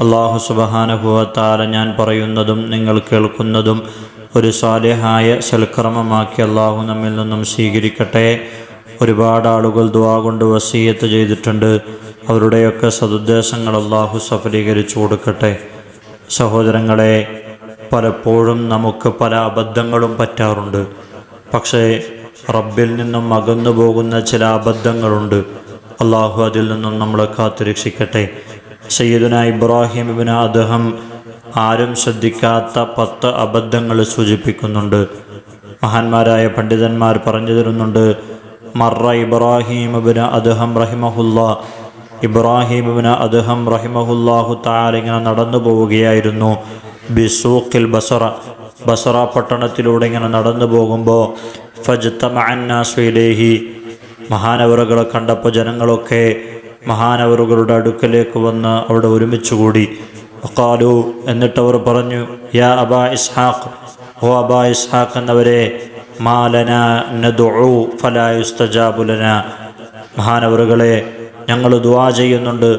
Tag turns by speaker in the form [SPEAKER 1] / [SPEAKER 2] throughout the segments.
[SPEAKER 1] അള്ളാഹു സുബഹാനുഭവത്താല ഞാൻ പറയുന്നതും നിങ്ങൾ കേൾക്കുന്നതും ഒരു സാലേഹായ സൽക്രമമാക്കി അള്ളാഹു നമ്മിൽ നിന്നും സ്വീകരിക്കട്ടെ. ഒരുപാട് ആളുകൾ ദുവാ കൊണ്ട് വസീയത്ത് ചെയ്തിട്ടുണ്ട്. അവരുടെയൊക്കെ സതുദ്ദേശങ്ങൾ അള്ളാഹു സഫലീകരിച്ചു കൊടുക്കട്ടെ. സഹോദരങ്ങളെ പലപ്പോഴും നമുക്ക് പല അബദ്ധങ്ങളും പറ്റാറുണ്ട്. പക്ഷേ റബ്ബിൽ നിന്നും അകന്നു പോകുന്ന ചില അബദ്ധങ്ങളുണ്ട്. അള്ളാഹു അതിൽ നിന്നും നമ്മളെ കാത്തുരക്ഷിക്കട്ടെ. സയ്യിദുന ഇബ്രാഹിം ഇബിന് അദ്ദേഹം ആരും ശ്രദ്ധിക്കാത്ത പത്ത് അബദ്ധങ്ങൾ സൂചിപ്പിക്കുന്നുണ്ട്. മഹാന്മാരായ പണ്ഡിതന്മാർ പറഞ്ഞു തരുന്നുണ്ട് മറ ഇബ്രാഹിം ഇബിന് അദ്ദേഹം റഹിമഹുല്ല. ഇബ്രാഹിം ഇബിന് അദ്ദേഹം റഹിമഹുല്ലാഹു താൽ ഇങ്ങനെ നടന്നു പോവുകയായിരുന്നു. ബിസൂഖിൽ ബസറ ബസറ പട്ടണത്തിലൂടെ ഇങ്ങനെ നടന്നു പോകുമ്പോൾ ഫജ്തമഅന്നാസ്വിലേഹി മഹാനവറുകളെ കണ്ടപ്പോൾ ജനങ്ങളൊക്കെ മഹാനവറുകളുടെ അടുക്കലേക്ക് വന്ന് അവിടെ ഒരുമിച്ച് കൂടി. വഖാലു എന്നിട്ടവർ പറഞ്ഞു യാ അബാ ഇസ്ഹാഖ് ഓ അബാ ഇസ്ഹാഖ് എന്നവരെ മാലന നദുഉ ഫലായുസ്തജാബുലന മഹാനവറുകളെ ഞങ്ങൾ ദുവാ ചെയ്യുന്നുണ്ട്.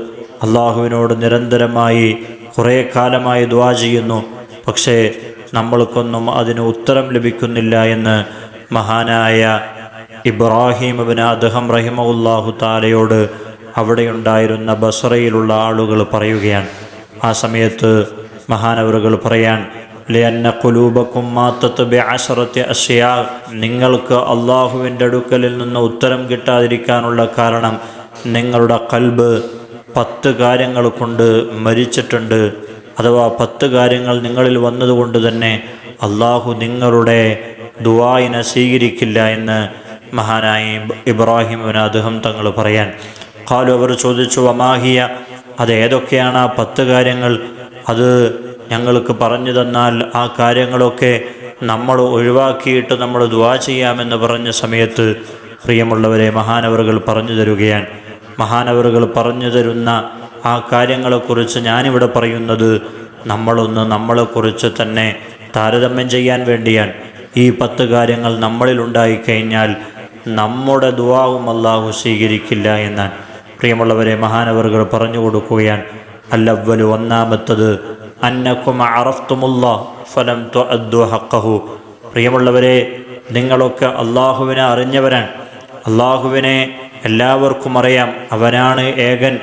[SPEAKER 1] അള്ളാഹുവിനോട് നിരന്തരമായി കുറേ കാലമായി ദുവാ ചെയ്യുന്നു. പക്ഷേ നമ്മൾക്കൊന്നും അതിന് ഉത്തരം ലഭിക്കുന്നില്ല എന്ന് മഹാനായ ഇബ്രാഹിം അബിന് അദ്ദേഹം റഹിമുല്ലാഹു താലയോട് അവിടെയുണ്ടായിരുന്ന ബസറയിലുള്ള ആളുകൾ പറയുകയാണ് ആ സമയത്ത് മഹാനവറുകൾ പറയാൻ ലിയന്ന കുലൂബക്കും മാത്തത്ത് ബിഅശറത്തി അസിയാ നിങ്ങൾക്ക് അള്ളാഹുവിന്റെ അടുക്കലിൽ നിന്ന് ഉത്തരം കിട്ടാതിരിക്കാനുള്ള കാരണം നിങ്ങളുടെ കൽബ് പത്ത് കാര്യങ്ങൾ കൊണ്ട് മരിച്ചിട്ടുണ്ട്. അഥവാ പത്ത് കാര്യങ്ങൾ നിങ്ങളിൽ വന്നതുകൊണ്ട് തന്നെ അള്ളാഹു നിങ്ങളുടെ ദുവായിനെ സ്വീകരിക്കില്ല എന്ന് മഹാനായി ഇബ്രാഹിമിന് അദ്ദേഹം തങ്ങൾ പറയാൻ. കാലു അവർ ചോദിച്ചു അമാഹിയ അത് ഏതൊക്കെയാണ് ആ പത്ത് കാര്യങ്ങൾ? അത് ഞങ്ങൾക്ക് പറഞ്ഞു തന്നാൽ ആ കാര്യങ്ങളൊക്കെ നമ്മൾ ഒഴിവാക്കിയിട്ട് നമ്മൾ ദുവാ ചെയ്യാമെന്ന് പറഞ്ഞ സമയത്ത് പ്രിയമുള്ളവരെ മഹാനവറുകൾ പറഞ്ഞു തരുകയാണ്. മഹാനവറുകൾ പറഞ്ഞു തരുന്ന ആ കാര്യങ്ങളെക്കുറിച്ച് ഞാനിവിടെ പറയുന്നത് നമ്മളൊന്ന് നമ്മളെക്കുറിച്ച് തന്നെ താരതമ്യം ചെയ്യാൻ വേണ്ടിയാണ്. ഈ പത്ത് കാര്യങ്ങൾ നമ്മളിൽ ഉണ്ടായിക്കഴിഞ്ഞാൽ നമ്മുടെ ദുവാവും അല്ലാഹു സ്വീകരിക്കില്ല എന്നാണ്. പ്രിയമുള്ളവരെ മഹാനവറുകൾ പറഞ്ഞു കൊടുക്കുകയാണ് അല്ലവലു ഒന്നാമത്തത് അന്നക്കും അറഫ്തുമുള്ള ഫലം ഹക്കഹു പ്രിയമുള്ളവരെ നിങ്ങളൊക്കെ അള്ളാഹുവിനെ അറിഞ്ഞവരാണ്. അള്ളാഹുവിനെ എല്ലാവർക്കും അറിയാം. അവനാണ് ഏകൻ.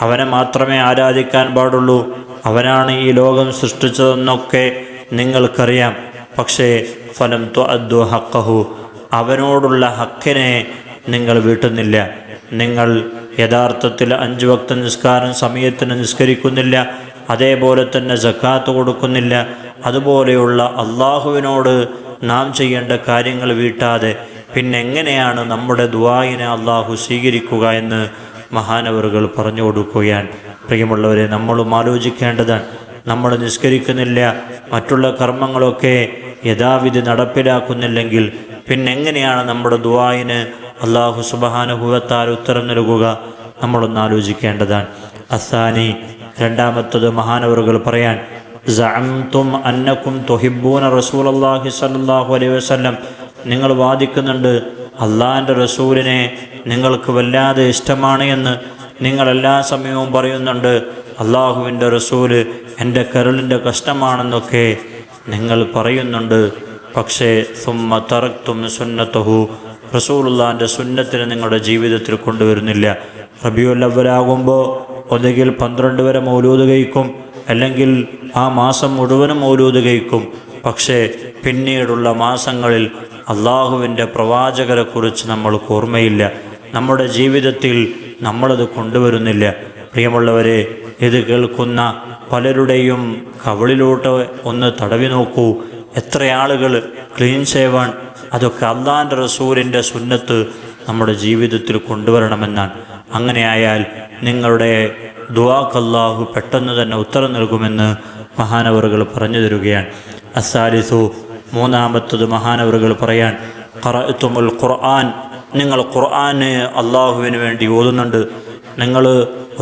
[SPEAKER 1] അവനെ മാത്രമേ ആരാധിക്കാൻ പാടുള്ളൂ. അവനാണ് ഈ ലോകം സൃഷ്ടിച്ചതെന്നൊക്കെ നിങ്ങൾക്കറിയാം. പക്ഷേ ഫലം ത്വഅദ്ദു ഹക്കഹു അവനോടുള്ള ഹക്കിനെ നിങ്ങൾ വീട്ടുന്നില്ല. നിങ്ങൾ യഥാർത്ഥത്തിൽ അഞ്ച് വക്ത നിസ്കാരം സമയത്തിന് നിസ്കരിക്കുന്നില്ല അതേപോലെ തന്നെ സക്കാത്ത് കൊടുക്കുന്നില്ല. അതുപോലെയുള്ള അള്ളാഹുവിനോട് നാം ചെയ്യേണ്ട കാര്യങ്ങൾ വീട്ടാതെ പിന്നെ എങ്ങനെയാണ് നമ്മുടെ ദുവായിനെ അള്ളാഹു സ്വീകരിക്കുക എന്ന് മഹാനവറുകൾ പറഞ്ഞു കൊടുക്കുകയാണ്. പ്രിയമുള്ളവരെ നമ്മളും ആലോചിക്കേണ്ടതാണ്. നമ്മൾ നിസ്കരിക്കുന്നില്ല മറ്റുള്ള കർമ്മങ്ങളൊക്കെ യഥാവിധി നടപ്പിലാക്കുന്നില്ലെങ്കിൽ പിന്നെങ്ങനെയാണ് നമ്മുടെ ദുവായിന് അള്ളാഹു സുബഹാനുഭവത്താൽ ഉത്തരം നൽകുക. നമ്മളൊന്ന് ആലോചിക്കേണ്ടതാണ്. അസാനി രണ്ടാമത്തത് മഹാനവറുകൾ പറയാൻ അന്നക്കും നിങ്ങൾ വാദിക്കുന്നുണ്ട് അള്ളാഹിന്റെ റസൂലിനെ നിങ്ങൾക്ക് വല്ലാതെ ഇഷ്ടമാണ് എന്ന്. നിങ്ങൾ എല്ലാ സമയവും പറയുന്നുണ്ട് അള്ളാഹുവിന്റെ റസൂൽ എന്റെ കരളിന്റെ കഷ്ടമാണെന്നൊക്കെ. നിങ്ങൾ പറയുന്നുണ്ട് പക്ഷേ സുമ്മ തറക്തും സുന്നത്തഹു. റസൂലുള്ളാന്റെ സുന്നത്തിന് നിങ്ങളുടെ ജീവിതത്തിൽ കൊണ്ടുവരുന്നില്ല. റബിയുല്ലവലാകുമ്പോൾ ഒന്നുകിൽ പന്ത്രണ്ട് വരെ മൗലൂത് കഴിക്കും അല്ലെങ്കിൽ ആ മാസം മുഴുവനും മൗലൂത് കഴിക്കും. പക്ഷേ പിന്നീടുള്ള മാസങ്ങളിൽ അള്ളാഹുവിന്റെ പ്രവാചകരെക്കുറിച്ച് നമ്മൾക്ക് ഓർമ്മയില്ല. നമ്മുടെ ജീവിതത്തിൽ നമ്മളത് കൊണ്ടുവരുന്നില്ല. പ്രിയമുള്ളവരെ ഇത് കേൾക്കുന്ന പലരുടെയും കവളിലോട്ട് ഒന്ന് തടവി നോക്കൂ. എത്ര ആളുകൾ ക്ലീൻ സേവാൻ അതൊക്കെ അള്ളാന്റെ റസൂലിന്റെ സുന്നത്ത് നമ്മുടെ ജീവിതത്തിൽ കൊണ്ടുവരണമെന്നാണ്. അങ്ങനെയായാൽ നിങ്ങളുടെ ദുവാഖല്ലാഹു പെട്ടെന്ന് തന്നെ ഉത്തരം നൽകുമെന്ന് മഹാനവറുകൾ പറഞ്ഞു തരികയാണ്. അസാലിസു മൂന്നാമത്തത് മഹാനവറുകൾ പറയാൻ ഖറഅത്തുമുൽ ഖുർആൻ നിങ്ങൾ ഖുർആന് അള്ളാഹുവിന് വേണ്ടി ഓതുന്നുണ്ട്. നിങ്ങൾ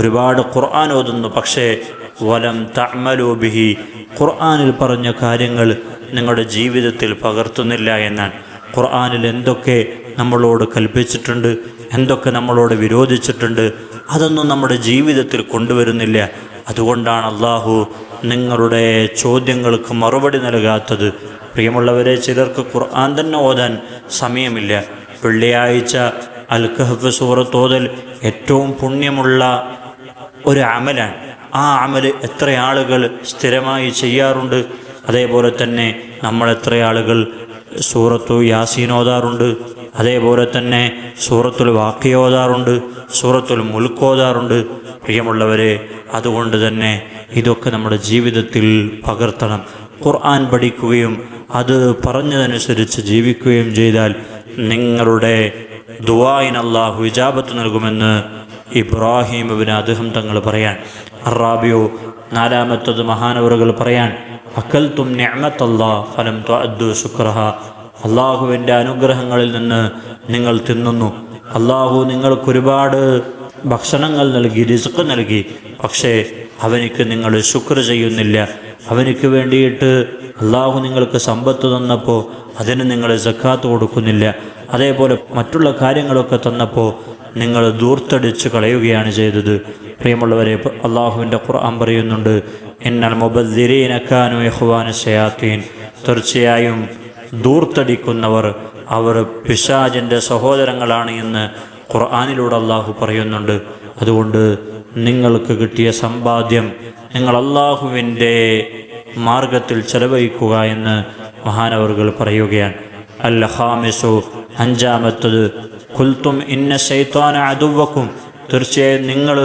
[SPEAKER 1] ഒരുപാട് ഖുർആൻ ഓതുന്നു പക്ഷേ വലം തഅമലു ബിഹി ഖുർആനിൽ പറഞ്ഞ കാര്യങ്ങൾ നിങ്ങളുടെ ജീവിതത്തിൽ പകർത്തുന്നില്ല എന്നാണ്. ഖുർആനിൽ എന്തൊക്കെ നമ്മളോട് കൽപ്പിച്ചിട്ടുണ്ട് എന്തൊക്കെ നമ്മളോട് വിരോധിച്ചിട്ടുണ്ട് അതൊന്നും നമ്മുടെ ജീവിതത്തിൽ കൊണ്ടുവരുന്നില്ല. അതുകൊണ്ടാണ് അള്ളാഹു നിങ്ങളുടെ ചോദ്യങ്ങൾക്ക് മറുപടി നൽകാത്തത്. പ്രിയമുള്ളവരെ ചിലർക്ക് ഖുർആൻ തന്നെ ഓതാൻ സമയമില്ല. വെള്ളിയാഴ്ച അൽ സൂറത്ത് ഓതൽ ഏറ്റവും പുണ്യമുള്ള ഒരു അമലാണ്. ആ അമൽ എത്ര ആളുകൾ സ്ഥിരമായി ചെയ്യാറുണ്ട്? അതേപോലെ തന്നെ നമ്മൾ എത്ര ആളുകൾ സൂറത്തു യാസീൻ ഓതാറുണ്ട്. അതേപോലെ തന്നെ സൂറത്തുൽ വാക്യ ഓതാറുണ്ട് സൂറത്തുൽ മുൽക്ക് ഓതാറുണ്ട്. പ്രിയമുള്ളവരെ അതുകൊണ്ട് തന്നെ ഇതൊക്കെ നമ്മുടെ ജീവിതത്തിൽ പകർത്തണം. ഖുർആൻ പഠിക്കുകയും അത് പറഞ്ഞതനുസരിച്ച് ജീവിക്കുകയും ചെയ്താൽ നിങ്ങളുടെ ദുവായിന് അള്ളാഹു വിജാബത്ത് നൽകുമെന്ന് ഇബ്രാഹിം ഇബിന് അദ്ദേഹം തങ്ങൾ പറയാൻ അറാബിയോ നാലാമത്തത് മഹാനവറുകൾ പറയാൻ അക്കൽ തും ഞാമത്തല്ലാ ഫലം ത്വഅദ്ദു ശുക്രഹ. അള്ളാഹുവിന്റെ അനുഗ്രഹങ്ങളിൽ നിന്ന് നിങ്ങൾ തിന്നുന്നു. അള്ളാഹു നിങ്ങൾക്ക് ഒരുപാട് ഭക്ഷണങ്ങൾ നൽകി റിസ്ക് നൽകി. പക്ഷേ അവനിക്ക് നിങ്ങൾ ശുക്ർ ചെയ്യുന്നില്ല. അവനിക്ക് വേണ്ടിയിട്ട് അള്ളാഹു നിങ്ങൾക്ക് സമ്പത്ത് തന്നപ്പോൾ അതിന് നിങ്ങൾ സക്കാത്ത് കൊടുക്കുന്നില്ല. അതേപോലെ മറ്റുള്ള കാര്യങ്ങളൊക്കെ തന്നപ്പോൾ നിങ്ങൾ ദൂർത്തടിച്ച് കളയുകയാണ് ചെയ്തത്. പ്രിയമുള്ളവരെ അള്ളാഹുവിന്റെ ഖുർആൻ പറയുന്നുണ്ട് എന്നാൽ മുബദ്ദിരീനക്കാനു യഹ്വാന ഷയാത്തീൻ തീർച്ചയായും ദൂർത്തടിക്കുന്നവർ അവർ പിശാജിന്റെ സഹോദരങ്ങളാണ് എന്ന് ഖുർആാനിലൂടെ അള്ളാഹു പറയുന്നുണ്ട്. അതുകൊണ്ട് നിങ്ങൾക്ക് കിട്ടിയ സമ്പാദ്യം നിങ്ങൾ അള്ളാഹുവിന്റെ മാർഗത്തിൽ ചെലവഴിക്കുക എന്ന് മഹാനവറുകൾ പറയുകയാണ്. അൽ ഹാമിസു അഞ്ചാമത്തത് കുൽത്തും ഇന്ന ശൈത്താന അതുവക്കും തീർച്ചയായും നിങ്ങൾ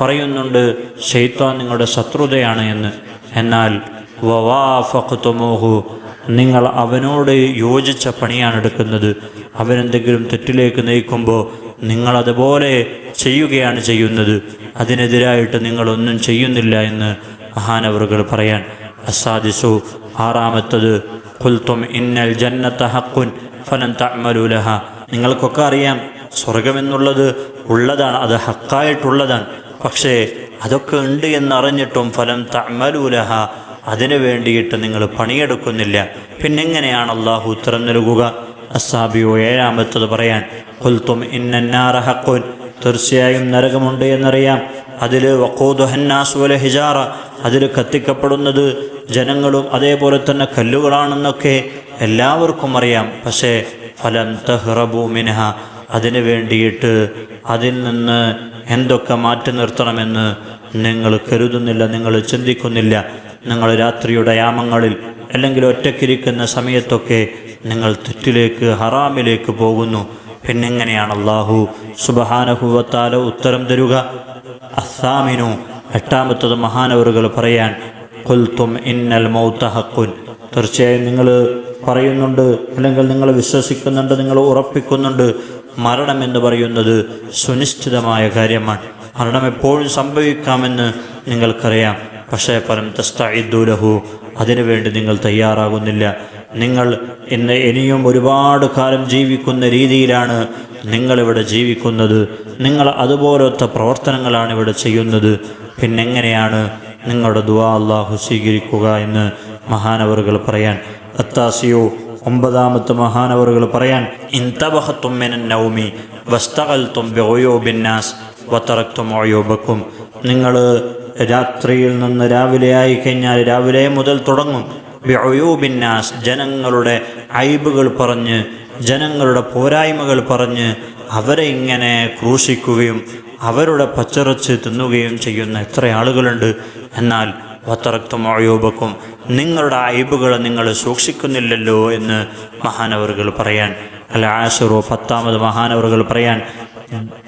[SPEAKER 1] പറയുന്നുണ്ട് ഷെയ്ത്താൻ നിങ്ങളുടെ ശത്രുതയാണ് എന്ന്. എന്നാൽ വവാഫക്തമോഹു നിങ്ങൾ അവനോട് യോജിച്ച പണിയാണ് എടുക്കുന്നത്. അവനെന്തെങ്കിലും തെറ്റിലേക്ക് നയിക്കുമ്പോൾ നിങ്ങളതുപോലെ ചെയ്യുകയാണ് ചെയ്യുന്നത്. അതിനെതിരായിട്ട് നിങ്ങളൊന്നും ചെയ്യുന്നില്ല എന്ന് മഹാനവറുകൾ പറയാൻ. അസാദിസു ആറാമത്തത് കുൽത്തും ഇന്നൽ ജന്നത്ത ഹക്കുൻ ഫലൻ തമലുലഹ നിങ്ങൾക്കൊക്കെ അറിയാം സ്വർഗമെന്നുള്ളത് ഉള്ളതാണ് അത് ഹക്കായിട്ടുള്ളതാണ്. പക്ഷേ അതൊക്കെ ഉണ്ട് എന്നറിഞ്ഞിട്ടും ഫലം തമലൂലഹ അതിനു വേണ്ടിയിട്ട് നിങ്ങൾ പണിയെടുക്കുന്നില്ല. പിന്നെങ്ങനെയാണ് അള്ളാഹു ഉത്തരം നൽകുക? അസാബിയോ ഏഴാമത്തത് പറയാൻ കൊൽത്തും ഇന്നാറഹക്കോൻ തീർച്ചയായും നരകമുണ്ട് എന്നറിയാം. അതിൽ വക്കോദുഹന്നാസുവല ഹിജാറ അതിൽ കത്തിക്കപ്പെടുന്നത് ജനങ്ങളും അതേപോലെ തന്നെ കല്ലുകളാണെന്നൊക്കെ എല്ലാവർക്കും അറിയാം. പക്ഷേ ഫലം തഹ്റബു മിനഹ അതിനു വേണ്ടിയിട്ട് അതിൽ നിന്ന് എന്തൊക്കെ മാറ്റി നിർത്തണമെന്ന് നിങ്ങൾ കരുതുന്നില്ല നിങ്ങൾ ചിന്തിക്കുന്നില്ല. നിങ്ങൾ രാത്രിയുടെ യാമങ്ങളിൽ അല്ലെങ്കിൽ ഒറ്റക്കിരിക്കുന്ന സമയത്തൊക്കെ നിങ്ങൾ തെറ്റിലേക്ക് ഹറാമിലേക്ക് പോകുന്നു. പിന്നെങ്ങനെയാണ് അള്ളാഹു സുബഹാനഹുവത്താല ഉത്തരം തരുക? അസാമിനു എട്ടാമത്തത് മഹാനവറുകൾ പറയാൻ കൊൽത്തും ഇന്നൽ മൗത്ത ഹക്കുൻ തീർച്ചയായും നിങ്ങൾ പറയുന്നുണ്ട് അല്ലെങ്കിൽ നിങ്ങൾ വിശ്വസിക്കുന്നുണ്ട് നിങ്ങൾ ഉറപ്പിക്കുന്നുണ്ട്. മരണം എന്ന് പറയുന്നത് സുനിശ്ചിതമായ കാര്യമാണ്. മരണം എപ്പോഴും സംഭവിക്കാമെന്ന് നിങ്ങൾക്കറിയാം. പക്ഷേ പരം തസ്തഇദ്ദുലഹു അതിനുവേണ്ടി നിങ്ങൾ തയ്യാറാകുന്നില്ല. നിങ്ങൾ ഇന്ന് ഇനിയും ഒരുപാട് കാലം ജീവിക്കുന്ന രീതിയിലാണ് നിങ്ങളിവിടെ ജീവിക്കുന്നത്. നിങ്ങൾ അതുപോലത്തെ പ്രവർത്തനങ്ങളാണ് ഇവിടെ ചെയ്യുന്നത്. പിന്നെങ്ങനെയാണ് നിങ്ങളുടെ ദുവാ അള്ളാഹു സ്വീകരിക്കുക എന്ന് മഹാനവറുകൾ പറയാൻ അത്താസിയോ ഒമ്പതാമത്തെ മഹാനവറുകൾ പറയാൻ നൗമി ബിന്നാസ് വത്തറക്തും ഒയോബക്കും നിങ്ങൾ രാത്രിയിൽ നിന്ന് രാവിലെ ആയി കഴിഞ്ഞാൽ രാവിലെ മുതൽ തുടങ്ങും. ബിന്നാസ് ജനങ്ങളുടെ അയബുകൾ പറഞ്ഞ് ജനങ്ങളുടെ പോരായ്മകൾ പറഞ്ഞ് അവരെ ഇങ്ങനെ ക്രൂശിക്കുകയും അവരുടെ പച്ചറച്ച് തിന്നുകയും ചെയ്യുന്ന എത്ര ആളുകളുണ്ട്. എന്നാൽ വത്തറക്തും നിങ്ങളുടെ അയബുകൾ നിങ്ങൾ സൂക്ഷിക്കുന്നില്ലല്ലോ എന്ന് മഹാനവറുകൾ പറയാൻ അല്ല ആശുറോ പത്താമത് മഹാനവറുകൾ പറയാൻ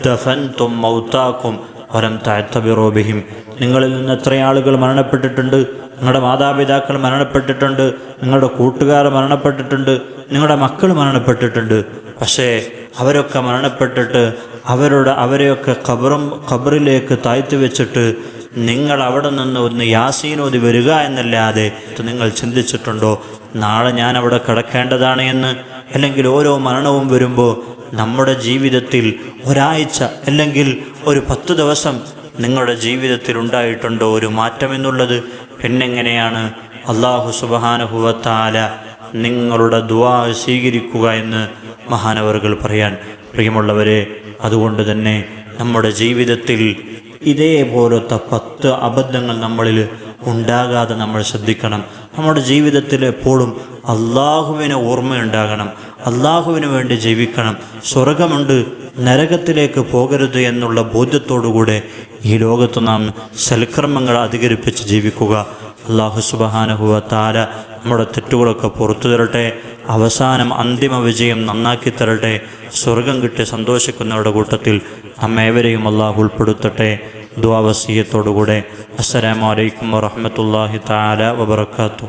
[SPEAKER 1] ദഫൻതും മൗത്താക്കും വരം താഴ്ത്തബിറോബിഹിം നിങ്ങളിൽ നിന്ന് എത്ര ആളുകൾ മരണപ്പെട്ടിട്ടുണ്ട്? നിങ്ങളുടെ മാതാപിതാക്കൾ മരണപ്പെട്ടിട്ടുണ്ട്? നിങ്ങളുടെ കൂട്ടുകാർ മരണപ്പെട്ടിട്ടുണ്ട്? നിങ്ങളുടെ മക്കൾ മരണപ്പെട്ടിട്ടുണ്ട്? പക്ഷേ അവരൊക്കെ മരണപ്പെട്ടിട്ട് അവരുടെ അവരെയൊക്കെ ഖബറും ഖബറിലേക്ക് താഴ്ത്തി വെച്ചിട്ട് നിങ്ങൾ അവിടെ നിന്ന് ഒന്ന് യാസീനോതി വരിക എന്നല്ലാതെ നിങ്ങൾ ചിന്തിച്ചിട്ടുണ്ടോ? നാളെ ഞാൻ അവിടെ കിടക്കേണ്ടതാണ് എന്ന്? അല്ലെങ്കിൽ ഓരോ മരണവും വരുമ്പോൾ നമ്മുടെ ജീവിതത്തിൽ ഒരാഴ്ച അല്ലെങ്കിൽ ഒരു പത്ത് ദിവസം നിങ്ങളുടെ ജീവിതത്തിൽ ഉണ്ടായിട്ടുണ്ടോ ഒരു മാറ്റം എന്നുള്ളത്? പിന്നെങ്ങനെയാണ്? അള്ളാഹു സുബാനുഭവത്താല നിങ്ങളുടെ ദുവാ സ്വീകരിക്കുക എന്ന് മഹാനവറുകൾ പറയാൻ പ്രിയമുള്ളവരെ അതുകൊണ്ട് തന്നെ നമ്മുടെ ജീവിതത്തിൽ ഇതേപോലത്തെ പത്ത് അബദ്ധങ്ങൾ നമ്മളിൽ ഉണ്ടാകാതെ നമ്മൾ ശ്രദ്ധിക്കണം. നമ്മുടെ ജീവിതത്തിൽ എപ്പോഴും അള്ളാഹുവിനെ ഓർമ്മയുണ്ടാകണം. അള്ളാഹുവിന് വേണ്ടി ജീവിക്കണം. സ്വർഗമുണ്ട് നരകത്തിലേക്ക് പോകരുത് എന്നുള്ള ബോധ്യത്തോടുകൂടെ ഈ ലോകത്ത് നാം സൽക്കർമ്മങ്ങൾ അധികരിപ്പിച്ച് ജീവിക്കുക. അള്ളാഹു സുബഹാനഹുവ താര നമ്മുടെ തെറ്റുകളൊക്കെ പുറത്തു തരട്ടെ. അവസാനം അന്തിമ വിജയം നന്നാക്കി തരട്ടെ. സ്വർഗം കിട്ടി സന്തോഷിക്കുന്നവരുടെ കൂട്ടത്തിൽ അമ്മേവരെയും അള്ളാഹു ഉൾപ്പെടുത്തട്ടെ. ദ്വാവസീയത്തോടുകൂടെ അസ്സലാമലൈക്കും വറഹമത്തല്ലാഹി താല വബർക്കാത്തു